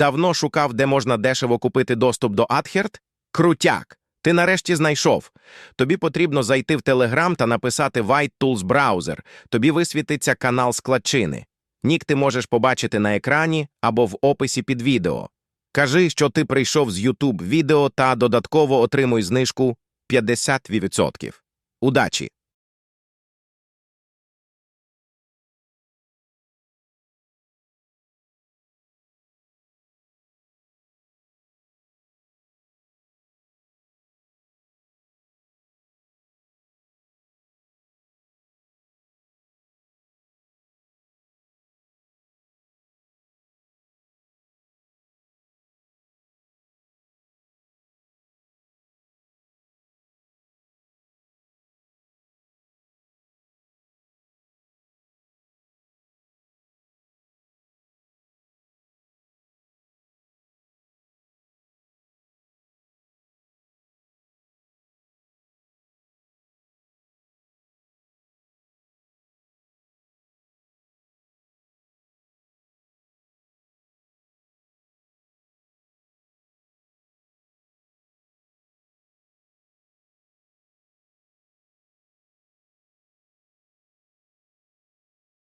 Давно шукав, де можна дешево купити доступ до Атхерт? Крутяк! Ти нарешті знайшов. Тобі потрібно зайти в Telegram та написати White Tools Browser. Тобі висвітиться канал складчини. Нік ти можеш побачити на екрані або в описі під відео. Кажи, що ти прийшов з YouTube відео та додатково отримуй знижку 50%. Удачі!